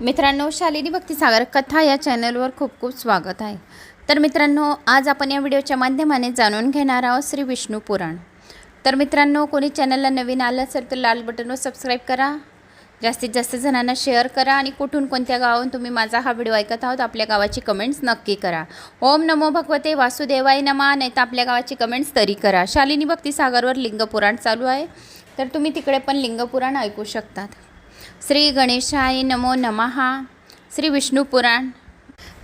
मित्रांनो शालिनी भक्तिसागर कथा या चॅनलवर खूप खूप स्वागत आहे. तर मित्रांनो आज आपण या व्हिडिओच्या माध्यमाने जाणून घेणार आहोत श्री विष्णू पुराण. तर मित्रांनो कोणी चॅनलला नवीन आलं असेल तर लाल बटनवर सबस्क्राईब करा. जास्तीत जास्त जणांना शेअर करा आणि कुठून कोणत्या गावाहून तुम्ही माझा हा व्हिडिओ ऐकत आहोत आपल्या गावाची कमेंट्स नक्की करा. ओम नमो भगवते वासुदेवाय नमा नाही तर आपल्या गावाची कमेंट्स तरी करा. शालिनी भक्तिसागरवर लिंगपुराण चालू आहे. तर तुम्ही तिकडे पण लिंगपुराण ऐकू शकतात. श्री गणेशाय नमो नमहा श्री विष्णू पुराण.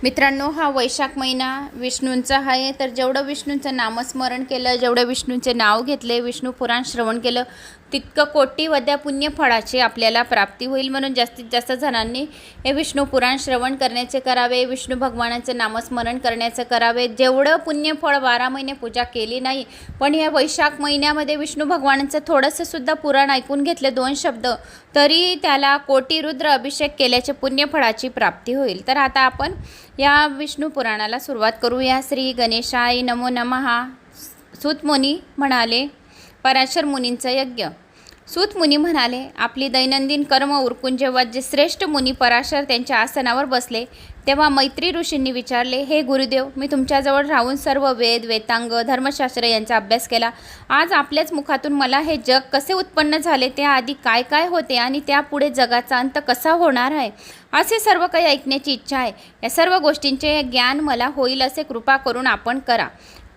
मित्रांनो हा वैशाख महिना विष्णूंचा आहे. तर जेवढं विष्णूंचं नामस्मरण केलं जेवढं विष्णूंचे नाव घेतले विष्णू पुराण श्रवण केलं तितकं कोटी वद्या पुण्य फळाची आपल्याला प्राप्ती होईल म्हणून जास्तीत जास्त जणांनी हे विष्णू पुराण श्रवण करण्याचे करावे विष्णू भगवानाचं नामस्मरण करण्याचं करावे. जेवढं पुण्यफळ बारा महिने पूजा केली नाही पण या वैशाख महिन्यामध्ये विष्णू भगवानाचं थोडंसं सुद्धा पुराण ऐकून घेतले दोन शब्द तरी त्याला कोटी रुद्र अभिषेक केल्याचे पुण्यफळाची प्राप्ती होईल. तर आता आपण या विष्णू पुराणाला सुरुवात करूया. श्री गणेशाय नमो नमहा सुतमुनी म्हणाले पराशर मुनींचा यज्ञ. सूत मुनी म्हणाले आपली दैनंदिन कर्म उरकून जेव्हा जे श्रेष्ठ मुनी पराशर त्यांच्या आसनावर बसले तेव्हा मैत्री ऋषींनी विचारले हे गुरुदेव मी तुमच्याजवळ राहून सर्व वेद वेतांग धर्मशास्त्र यांचा अभ्यास केला. आज आपल्याच मुखातून मला हे जग कसे उत्पन्न झाले त्याआधी काय काय होते आणि त्यापुढे जगाचा अंत कसा होणार आहे? असे सर्व काही ऐकण्याची इच्छा आहे. या सर्व गोष्टींचे ज्ञान मला होईल असे कृपा करून आपण करा.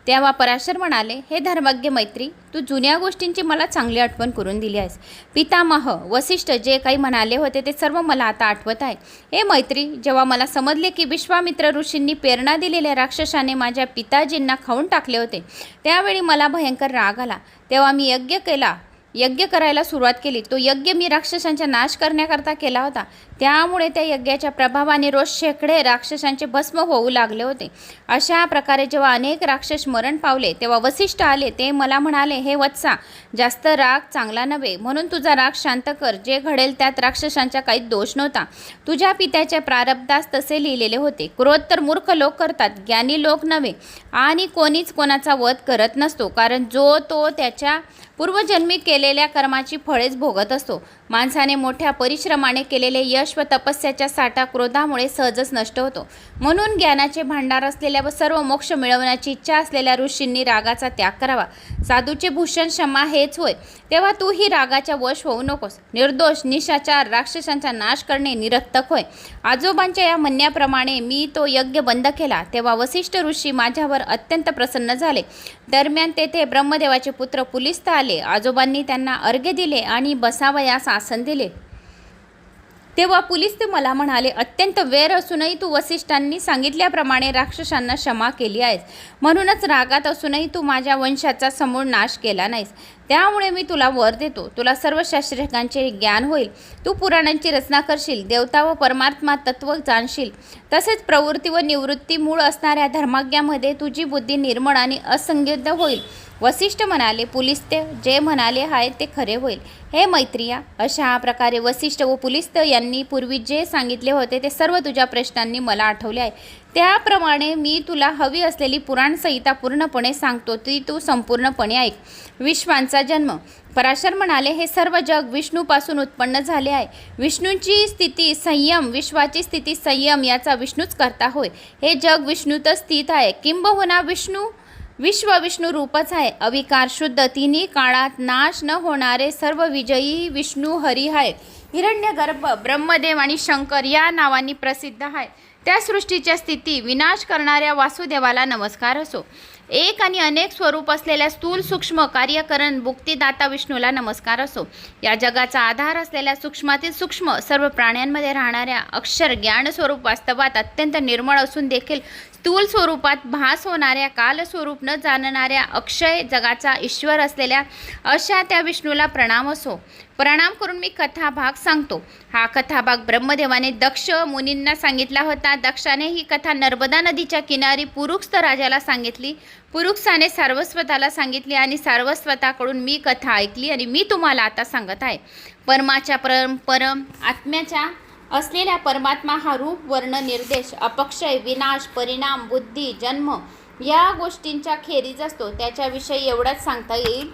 तेव्हा पराशर म्हणाले हे धर्मज्ञ मैत्री तू जुन्या गोष्टींची मला चांगली आठवण करून दिली आहेस. पितामह वसिष्ठ जे काही म्हणाले होते ते सर्व मला आता आठवत आहे हे मैत्री जेव्हा मला समजले की विश्वामित्र ऋषींनी प्रेरणा दिलेल्या राक्षसाने माझ्या पिताजींना खाऊन टाकले होते त्यावेळी मला भयंकर राग आला. तेव्हा मी यज्ञ केला यज्ञ करायला सुरुवात केली. तो यज्ञ मी राक्षसांचा नाश करण्याकरता केला होता. त्यामुळे त्या यज्ञाच्या प्रभावाने रोज शेकडे राक्षसांचे भस्म होऊ लागले होते. अशा प्रकारे जेव्हा अनेक राक्षस मरण पावले तेव्हा वसिष्ठ आले ते मला म्हणाले हे वत्सा जास्त राग चांगला नव्हे. म्हणून तुझा राग शांत कर. जे घडेल त्यात राक्षसांचा काही दोष नव्हता. तुझ्या पित्याच्या प्रारब्धास तसे लिहिलेले होते. क्रोध तर मूर्ख लोक करतात ज्ञानी लोक नव्हे. आणि कोणीच कोणाचा वध करत नसतो. कारण जो तो त्याच्या पूर्वजन्मी केलेल्या कर्माची फळेच भोगत असतो. माणसाने मोठ्या परिश्रमाने केलेले यश व तपस्याच्या साठा क्रोधामुळे सहजच नष्ट होतो. म्हणून ज्ञानाचे भांडार असलेल्या व सर्व मोक्ष मिळवण्याची इच्छा असलेल्या ऋषींनी रागाचा त्याग करावा. साधूचे भूषण क्षमा हेच होय. तेव्हा तू ही रागाच्या वश होऊ नकोस. निर्दोष निशाचार राक्षसांचा नाश करणे निरर्थक होय. आजोबांच्या या म्हणण्याप्रमाणे मी तो यज्ञ बंद केला तेव्हा वसिष्ठ ऋषी माझ्यावर अत्यंत प्रसन्न झाले. दरम्यान तेथे ब्रह्मदेवाचे पुत्र पुलिस्ता आले. आजोबांनी त्यांना अर्घ्य दिले आणि बसावयास आसन दिले. तेव्हा पुलीस ते मला म्हणाले अत्यंत वेर असूनही तू वसिष्ठांनी सांगितल्याप्रमाणे राक्षसांना क्षमा केली आहेस. म्हणूनच रागात असूनही तू माझ्या वंशाचा समूळ नाश केला नाहीस. त्यामुळे मी तुला वर देतो. तुला सर्व शास्त्रज्ञांचे ज्ञान होईल. तू पुराणांची रचना करशील देवता व परमात्मा तत्व जाणशील. तसेच प्रवृत्ती व निवृत्ती मूळ असणाऱ्या धर्माज्ञामध्ये तुझी बुद्धी निर्मळ आणि असंगिद्ध होईल. वसिष्ठ म्हणाले पुलिस्त जे म्हणाले आहे ते खरे होईल. हे मैत्रिया अशा प्रकारे वसिष्ठ व पुलिस्त यांनी पूर्वी जे सांगितले होते ते सर्व तुझ्या प्रश्नांनी मला आठवले आहे. त्याप्रमाणे मी तुला हवी असलेली पुराणसंहिता पूर्णपणे सांगतो ती तू संपूर्णपणे ऐक. विश्वांचा जन्म. पराशर म्हणाले हे सर्व जग विष्णूपासून उत्पन्न झाले आहे. विष्णूंची स्थिती संयम विश्वाची स्थिती संयम याचा विष्णूच करता होय. हे जग विष्णूतच स्थित आहे. किंबहुना विष्णू विश्व विष्णू रूपच आहे. अविकार शुद्ध तिन्ही काळात नाश न होणारे सर्व विजयी विष्णू हरी आहे. हिरण्यगर्भ ब्रह्मदेव आणि शंकर या नावांनी प्रसिद्ध आहे त्या सृष्टीच्या स्थिती विनाश करणाऱ्या वासुदेवाला नमस्कार असो. एक आणि अनेक स्वरूप असलेल्या स्थूल सूक्ष्म कार्यकरण मुक्तिदाता विष्णूला नमस्कार असो. या जगाचा आधार असलेल्या सूक्ष्मातील सूक्ष्म सर्व प्राण्यांमध्ये राहणाऱ्या अक्षर ज्ञान स्वरूप वास्तवात अत्यंत निर्मळ असून देखील स्थूल स्वरूपात भास होणाऱ्या कालस्वरूप न जाणणाऱ्या अक्षय जगाचा ईश्वर असलेल्या अशा त्या विष्णूला प्रणाम असो. प्रणाम करून मी कथाभाग सांगतो. हा कथाभाग ब्रह्मदेवाने दक्ष मुनींना सांगितला होता. दक्षाने ही कथा नर्मदा नदीच्या किनारी पुरुक्स्त राजाला सांगितली. पुरुक्साने सारस्वताला सांगितली आणि सारस्वताकडून मी कथा ऐकली आणि मी तुम्हाला आता सांगत आहे. परमाच्या परम परम आत्म्याच्या असलेल्या परमात्मा हा रूप वर्ण निर्देश अपक्षय विनाश परिणाम बुद्धी जन्म या गोष्टींच्या खेरीज असतो. त्याच्याविषयी एवढंच सांगता येईल.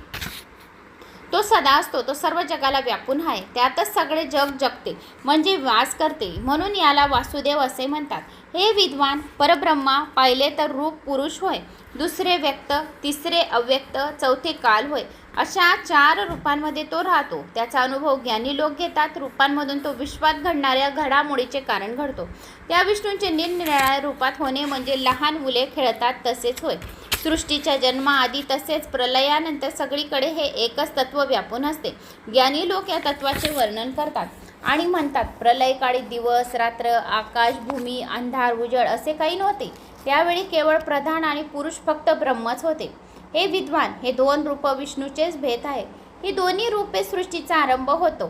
तो सदा असतो तो सर्व जगाला व्यापून आहे. त्यातच सगळे जग जगते म्हणजे वास करते. म्हणून याला वासुदेव असे म्हणतात. हे विद्वान परब्रह्मा पाहिले तर रूप पुरुष होय दुसरे व्यक्त तिसरे अव्यक्त चौथे काल होय. अशा चार रूपांमध्ये तो राहतो. त्याचा अनुभव ज्ञानी लोक घेतात. रूपांमधून तो विश्वात घडणाऱ्या घडामोडीचे कारण घडतो. त्या विष्णूंचे निरनिराळ्या रूपात होणे म्हणजे लहान मुले खेळतात तसेच होय. सृष्टीच्या जन्माआधी तसेच प्रलयानंतर सगळीकडे हे एकच तत्व व्यापून असते. ज्ञानी लोक या तत्वाचे वर्णन करतात आणि म्हणतात प्रलयकाळी दिवस रात्र आकाश भूमी अंधार उजळ असे काही नव्हते. त्यावेळी केवळ प्रधान आणि पुरुष फक्त ब्रह्मच होते. हे विद्वान हे दोन रूप विष्णूचेच भेद आहे. ही दोन्ही रूपे सृष्टीचा आरंभ होतो.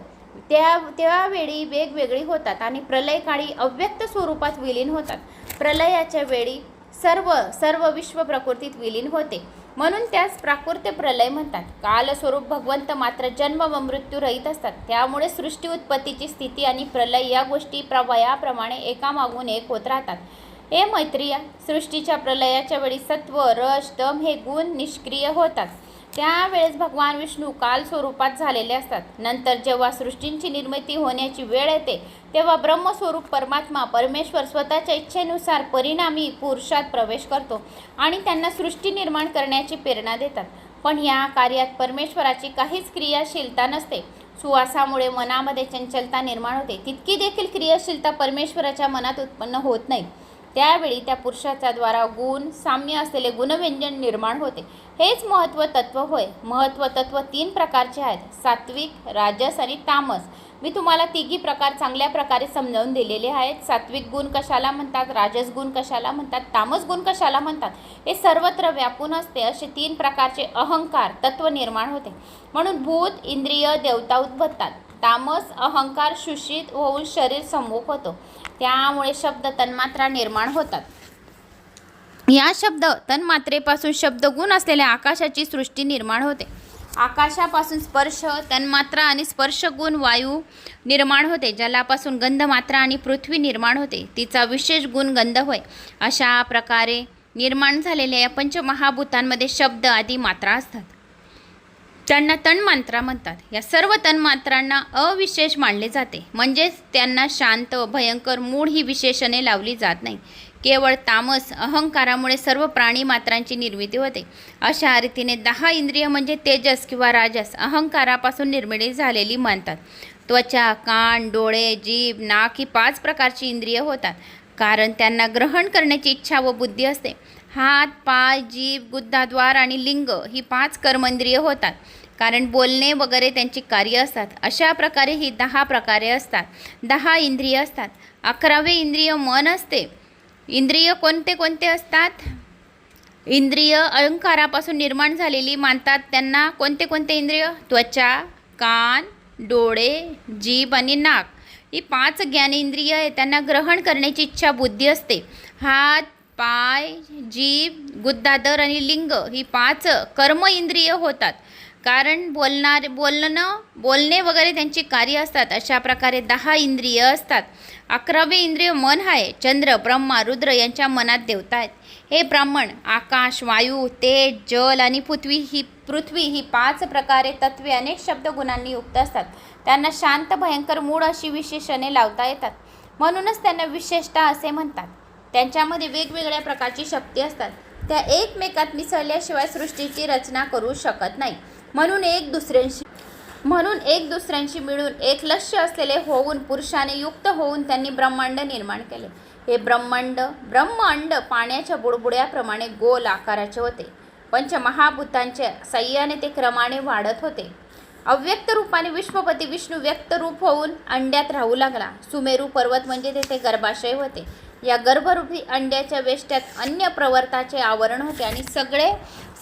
त्या त्यावेळी वेगवेगळी होतात आणि प्रलयकाळी अव्यक्त स्वरूपात विलीन होतात. प्रलयाच्या वेळी सर्व सर्व विश्व प्रकृतीत विलीन होते. म्हणून त्यास प्राकृत्य प्रलय म्हणतात. कालस्वरूप भगवंत मात्र जन्म व मृत्यू रहित असतात. त्यामुळे सृष्टी उत्पत्तीची स्थिती आणि प्रलय या गोष्टी प्रवयाप्रमाणे एकामागून एक होत राहतात. हे मैत्रिया सृष्टीच्या प्रलयाच्या वेळी सत्व रस तम हे गुण निष्क्रिय होतात. त्यावेळेस भगवान विष्णू काल स्वरूपात झालेले असतात. नंतर जेव्हा सृष्टींची निर्मिती होण्याची वेळ येते तेव्हा ब्रह्मस्वरूप परमात्मा परमेश्वर स्वतःच्या इच्छेनुसार परिणामी पुरुषात प्रवेश करतो आणि त्यांना सृष्टी निर्माण करण्याची प्रेरणा देतात. पण या कार्यात परमेश्वराची काहीच क्रियाशीलता नसते. सुवासामुळे मनामध्ये चंचलता निर्माण होते. तितकी देखील क्रियाशीलता परमेश्वराच्या मनात उत्पन्न होत नाही. त्यावेळी त्या पुरुषाच्या द्वारा गुण साम्य असलेले गुणव्यंजन निर्माण होते. हेच महत्त्व तत्व होय. महत्त्व तत्व तीन प्रकारचे आहेत. सात्विक राजस आणि तामस. मी तुम्हाला तिघी प्रकार चांगल्या प्रकारे समजावून दिलेले आहेत. सात्विक गुण कशाला म्हणतात? राजस गुण कशाला म्हणतात? तामस गुण कशाला म्हणतात? हे सर्वत्र व्यापून असते असे तीन प्रकारचे अहंकार तत्व निर्माण होते. म्हणून भूत इंद्रिय देवता उद्भवतात. तामस अहंकार शुषित होऊन शरीर सम्मुख होतो. त्यामुळे शब्द तन्मात्रा निर्माण होतात. या शब्द तन्मात्रेपासून शब्दगुण असलेल्या आकाशाची सृष्टी निर्माण होते. आकाशापासून स्पर्श तन्मात्रा आणि स्पर्शगुण वायू निर्माण होते जलापासून गंधमात्रा आणि पृथ्वी निर्माण होते. तिचा विशेष गुण गंध होय. अशा प्रकारे निर्माण झालेल्या या पंचमहाभूतांमध्ये शब्द आदी मात्रा असतात. त्यांना तन्मात्रा म्हणतात या सर्व तन्मात्रांना अविशेष मानले जाते. म्हणजेच त्यांना शांत भयंकर मूळ ही विशेषणे लावली जात नाही. केवळ तामस अहंकारामुळे सर्व प्राणी मात्रांची निर्मिती होते. अशा रीतीने दहा इंद्रिय म्हणजे तेजस किंवा राजस अहंकारापासून निर्मिती झालेली मानतात. त्वचा कान डोळे जीभ नाक ही पाच प्रकारची इंद्रिय होतात. कारण त्यांना ग्रहण करण्याची इच्छा व बुद्धी असते. हात पाय जीभ गुद्धाद्वार आणि लिंग ही पाच कर्मेंद्रिय होतात. कारण बोलणे वगैरे त्यांची कार्य असतात. अशा प्रकारे ही दहा प्रकारे असतात. दहा इंद्रिय असतात. अकरावे इंद्रिय मन असते. इंद्रिय कोणते कोणते असतात? इंद्रिय अहंकारापासून निर्माण झालेली मानतात त्यांना कोणते कोणते इंद्रिय? त्वचा कान डोळे जीभ आणि नाक. ही पाच ज्ञानेंद्रिय आहे त्यांना ग्रहण करण्याची इच्छा बुद्धी असते. हात पाय जीभ गुद्दादर आणि लिंग ही पाच कर्म इंद्रिय होतात. कारण बोलणार बोलणं बोलणे वगैरे त्यांची कार्य असतात. अशा प्रकारे दहा इंद्रिय असतात. अकरावे इंद्रिय मन आहे. चंद्र ब्रह्मा रुद्र यांच्या मनात देवता आहेत. हे ब्राह्मण आकाश वायू तेज जल आणि पृथ्वी ही पृथ्वी ही पाच प्रकारे तत्वे अनेक शब्दगुणांनी युक्त असतात. त्यांना शांत भयंकर मूळ अशी विशेषणे लावता येतात. म्हणूनच त्यांना विशेषता असे म्हणतात. त्यांच्यामध्ये वेगवेगळ्या प्रकारची शक्ती असतात. त्या एकमेकात मिसळल्याशिवाय सृष्टीची रचना करू शकत नाही. म्हणून एक दुसऱ्यांशी म्हणून एक दुसऱ्यांशी मिळून एक लक्ष्य असलेले होऊन पुरुषाने युक्त होऊन त्यांनी ब्रह्मांड निर्माण केले. हे ब्रह्मांड ब्रह्मांड पाण्याच्या बुडबुड्याप्रमाणे गोल आकाराचे होते. पंचमहाभूतांच्या सय्याने ते क्रमाने वाढत होते. अव्यक्त रूपाने विश्वपती विष्णू व्यक्त रूप होऊन अंड्यात राहू लागला. सुमेरू पर्वत म्हणजे तेथे गर्भाशय होते. या गर्भरूपी अंड्याच्या वेष्ट्यात अन्य प्रवर्ताचे आवरण होते आणि सगळे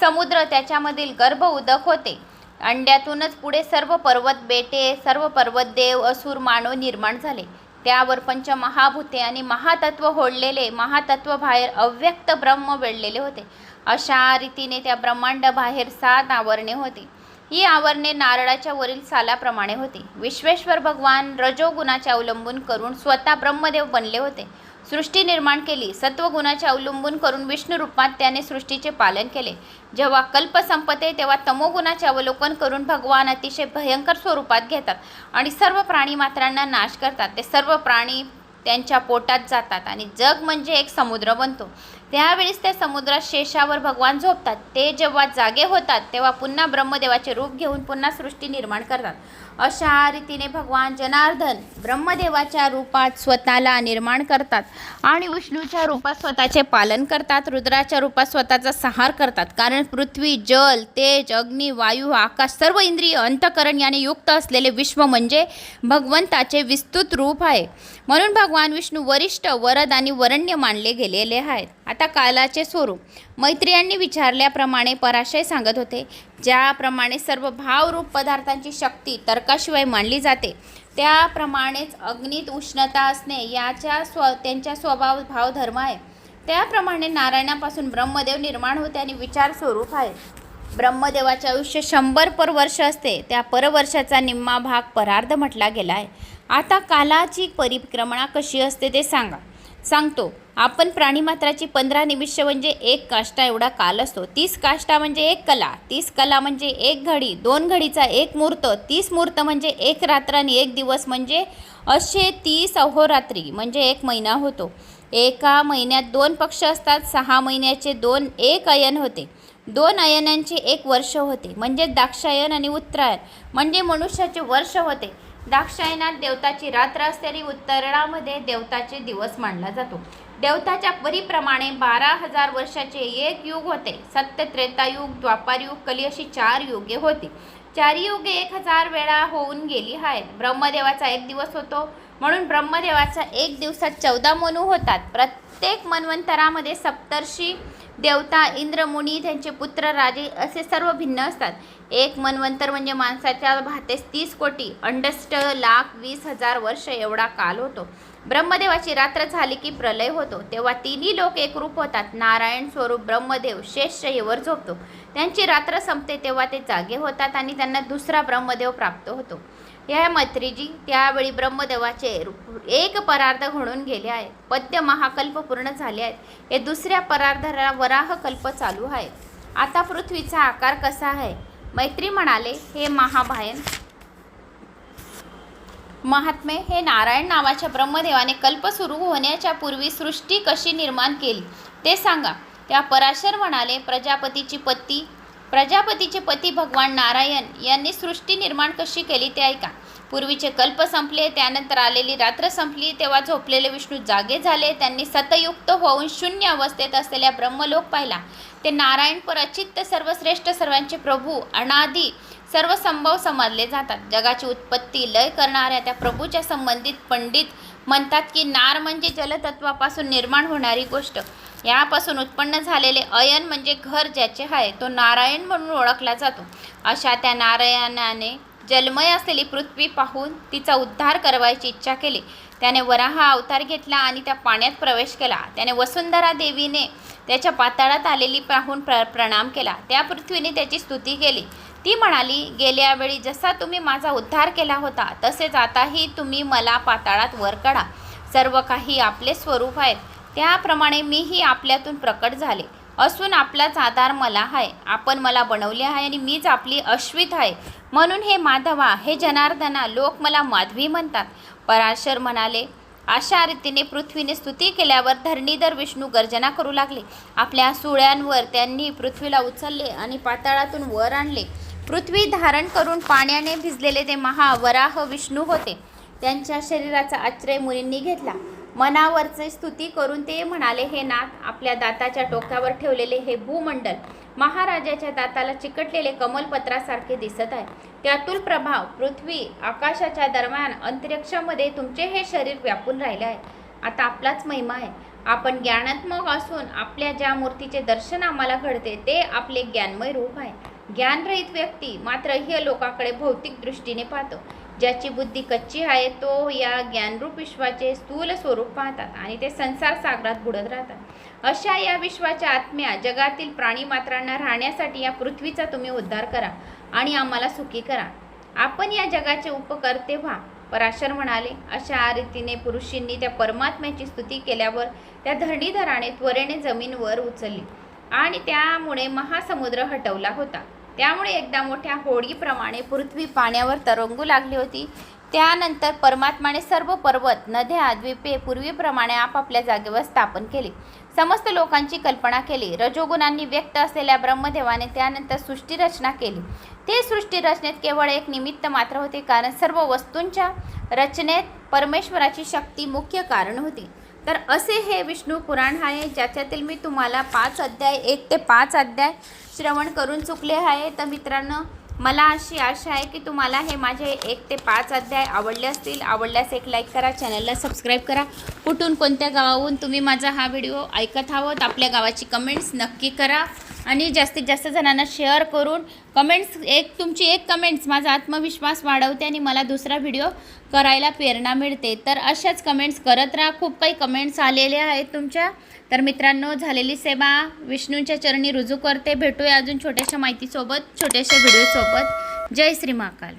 समुद्र त्याच्यामधील गर्भ उदक होते. अंड्यातूनच पुढे सर्व पर्वत बेटे सर्व पर्वतदेव असुर मानव निर्माण झाले. त्यावर पंचमहाभूते आणि महातत्व होडलेले महातत्व बाहेर अव्यक्त ब्रह्म वेढलेले होते. अशा रीतीने त्या ब्रह्मांड बाहेर सात आवरणे होती. ही आवरणे नारळाच्या वरील सालाप्रमाणे होती. विश्वेश्वर भगवान रजोगुणाचे अवलंबून करून स्वतः ब्रह्मदेव बनले होते. सृष्टी निर्माण केली. सत्वगुणाचे अवलंबून करून विष्णू रूपात त्याने सृष्टीचे पालन केले. जेव्हा कल्प संपते तेव्हा तमोगुणाचे अवलोकन करून भगवान अतिशय भयंकर स्वरूपात घेतात आणि सर्व प्राणी मात्रांना नाश करतात. ते सर्व प्राणी त्यांच्या पोटात जातात आणि जग म्हणजे एक समुद्र बनतो. त्यावेळेस त्या समुद्रात शेषावर भगवान झोपतात. ते जेव्हा जागे होतात तेव्हा पुन्हा ब्रह्मदेवाचे रूप घेऊन पुन्हा सृष्टी निर्माण करतात. अशा रीतीने भगवान जनार्दन ब्रह्मदेवाच्या रूपात स्वतःला निर्माण करतात आणि विष्णूच्या रूपात स्वतःचे पालन करतात रुद्राच्या रूपात स्वतःचा संहार करतात. कारण पृथ्वी जल तेज अग्नी वायू आकाश सर्व इंद्रिय अंतकरण याने युक्त असलेले विश्व म्हणजे भगवंताचे विस्तृत रूप आहे. म्हणून भगवान विष्णू वरिष्ठ वरद आणि वरण्य मानले गेलेले आहेत. आता कालाचे स्वरूप. मैत्रियांनी विचारल्याप्रमाणे पराशय सांगत होते ज्याप्रमाणे सर्व भावरूप पदार्थांची शक्ती तर्काशिवाय मानली जाते त्याप्रमाणेच अग्नीत उष्णता असणे याच्या स्व त्यांच्या स्वभाव भावधर्म आहे. त्याप्रमाणे नारायणापासून ब्रह्मदेव निर्माण होते आणि विचार स्वरूप आहे. ब्रह्मदेवाचे आयुष्य शंभर पर वर्ष असते त्या परवर्षाचा निम्मा भाग परार्ध म्हटला गेला आहे. आता कालाची परिक्रमणा कशी असते ते सांगा. सांगतो. आपण प्राणीमात्राची पंधरा निमिष म्हणजे एक काष्टा एवढा काल असतो. तीस काष्टा म्हणजे एक कला तीस कला म्हणजे एक घडी दोन घडीचा एक मुहूर्त तीस मुहूर्त म्हणजे एक रात्र आणि एक दिवस म्हणजे असे तीस अहोरात्री म्हणजे एक महिना होतो. एका महिन्यात दोन पक्ष असतात सहा महिन्याचे दोन एक अयन होते. दोन अयनांचे एक वर्ष होते म्हणजे दाक्षायन आणि उत्तरायण म्हणजे मनुष्याचे वर्ष होते. दाक्षायनात देवताची रात्र असते आणि उत्तरामध्ये देवताचे दिवस मानला जातो. देवताच्या परीप्रमाणे बारा हजार वर्षाचे एक युग होते. सत्य त्रेतायुग द्वापारयुग कली अशी चार युगे होती. चारी युगे एक हजार वेळा होऊन गेली आहेत. ब्रह्मदेवाचा एक दिवस होतो. म्हणून ब्रह्मदेवाचा एक दिवसात चौदा मनू होतात. प्रत्येक मन्वंतरामध्ये सप्तर्षी देवता इंद्रमुनी त्यांचे पुत्र राजे असे सर्व भिन्न असतात. एक मन्वंतर म्हणजे माणसाच्या भातेस तीस कोटी अंडस्ट लाख वीस हजार वर्ष एवढा काल होतो. ब्रह्मदेवाची रात्र झाली की प्रलय होतो. तेव्हा तिन्ही लोक एकरूप होतात. नारायण स्वरूप ब्रह्मदेव शेषशयीवर झोपतो. त्यांची रात्र संपते तेव्हा ते जागे होतात आणि त्यांना दुसरा ब्रह्मदेव प्राप्त होतो. या मैत्रीजी त्यावेळी ब्रह्मदेवाचे एक परार्ध घडून गेले आहे पद्य महाकल्प पूर्ण झाले आहेत. हे दुसऱ्या परार्धाला वराहकल्प चालू आहे. आता पृथ्वीचा आकार कसा आहे? मैत्री म्हणाले हे महाभायन महात्मे हे नारायण नावाच्या ब्रह्मदेवाने कल्प सुरू होण्याच्या पूर्वी सृष्टी कशी निर्माण केली ते सांगा. त्या पराशर म्हणाले प्रजापतीची पती प्रजापतीचे पती भगवान नारायण यांनी सृष्टी निर्माण कशी केली ते ऐका. पूर्वीचे कल्प संपले त्यानंतर आलेली रात्र संपली तेव्हा झोपलेले विष्णू जागे झाले त्यांनी सतयुक्त होऊन शून्य अवस्थेत असलेल्या ब्रह्मलोक पाहिला. ते नारायण पर अचित्त सर्वश्रेष्ठ सर्वांचे प्रभू अनादी सर्व संभव समजले जातात. जगाची उत्पत्ती लय करणाऱ्या त्या प्रभूच्या संबंधित पंडित म्हणतात की नार म्हणजे जलतत्वापासून निर्माण होणारी गोष्ट. यापासून उत्पन्न झालेले अयन म्हणजे घर ज्याचे आहे तो नारायण म्हणून ओळखला जातो. अशा त्या नारायणाने जलमय असलेली पृथ्वी पाहून तिचा उद्धार करवायची इच्छा केली. त्याने वराहा अवतार घेतला आणि त्या पाण्यात प्रवेश केला. त्याने वसुंधरा देवीने त्याच्या पाताळात आलेली पाहून प्र प्रणाम केला. त्या पृथ्वीने त्याची स्तुती केली. ती म्हणाली गेल्या वेळी जसा तुम्ही माझा उद्धार केला होता तसेच आताही तुम्ही मला पाताळात वर काढा. सर्व काही आपले स्वरूप आहेत त्याप्रमाणे मीही आपल्यातून प्रकट झाले. असून आपलाच आधार मला आहे. आपण मला बनवले आहे आणि मीच आपली अश्वित आहे. म्हणून हे माधवा हे जनार्दना लोक मला माधवी म्हणतात. पराशर म्हणाले अशा रीतीने पृथ्वीने स्तुती केल्यावर धरणीधर विष्णू गर्जना करू लागले. आपल्या सुळ्यांवर त्यांनी पृथ्वीला उचलले आणि पाताळातून वर आणले. पृथ्वी धारण करून पाण्याने भिजलेले ते महावराह विष्णू होते. त्यांच्या शरीराचा आश्रय मुनींनी घेतला. मनावरचे स्तुती करून ते म्हणाले हे नाथ आपल्या दाताच्या टोकावर ठेवलेले हे भूमंडल महाराजाच्या दाताला चिकटलेले कमलपत्रासारखे दिसत आहे. त्यातून प्रभाव पृथ्वी आकाशाच्या दरम्यान अंतरिक्षामध्ये तुमचे हे शरीर व्यापून राहिले आहे. आता आपलाच महिमा आहे. आपण ज्ञानात्मक असून आपल्या ज्या मूर्तीचे दर्शन आम्हाला घडते ते आपले ज्ञानमय रूप आहे. ज्ञानरहित व्यक्ती मात्र ह्य लोकाकडे भौतिक दृष्टीने पाहतो. ज्याची बुद्धी कच्ची आहे तो या ज्ञानरूप विश्वाचे स्थूल स्वरूप पाहतात आणि ते संसार सागरात बुडत राहतात. अशा या विश्वाच्या आत्म्या जगातील प्राणीमात्रांना राहण्यासाठी या पृथ्वीचा तुम्ही उद्धार करा आणि आम्हाला सुखी करा. आपण या जगाचे उपकर्ते व्हा पराशर म्हणाले. अशा रीतीने पुरुषींनी त्या परमात्म्याची स्तुती केल्यावर त्या धरणीधराने त्वरेने जमीनवर उचलली आणि त्यामुळे महासमुद्र हटवला होता. त्यामुळे एकदा मोठ्या होडीप्रमाणे पृथ्वी पाण्यावर तरंगू लागली होती. त्यानंतर परमात्माने सर्व पर्वत नद्या द्वीपे पूर्वीप्रमाणे आपापल्या जागेवर स्थापन केली. समस्त लोकांची कल्पना केली. रजोगुणांनी व्यक्त असलेल्या ब्रह्मदेवाने त्यानंतर सृष्टी रचना केली. ते सृष्टी रचनेत केवळ एक निमित्त मात्र होते कारण सर्व वस्तूंच्या रचनेत परमेश्वराची शक्ती मुख्य कारण होती. तर असे हे विष्णू पुराण आहे ज्याच्यातील मी तुम्हाला पाच अध्याय एक ते पाच अध्याय श्रवण करून चुकले आहे. तर मित्रांनो मला अशी आशा आहे की तुम्हाला हे माझे एक ते पाच अध्याय आवडले असतील. आवडल्यास एक लाईक करा चॅनलला सबस्क्राईब करा. कुठून कोणत्या गावाहून तुम्ही माझा हा व्हिडिओ ऐकत आहोत आपल्या गावाची कमेंट्स नक्की करा. आणि जास्तीत जास्त जणांना शेअर करून कमेंट्स एक तुमची एक कमेंट्स माझा आत्मविश्वास वाढवते आणि मला दुसरा व्हिडिओ करायला प्रेरणा मिळते. तर अशाच कमेंट्स करत राहा. खूप काही कमेंट्स आलेले आहेत तुमच्या. तर मित्रांनो झालेली सेवा विष्णूंच्या चरणी रुजू करते. भेटूया अजून छोट्याशा माहितीसोबत छोट्याशा व्हिडिओसोबत जय श्री महाकाल.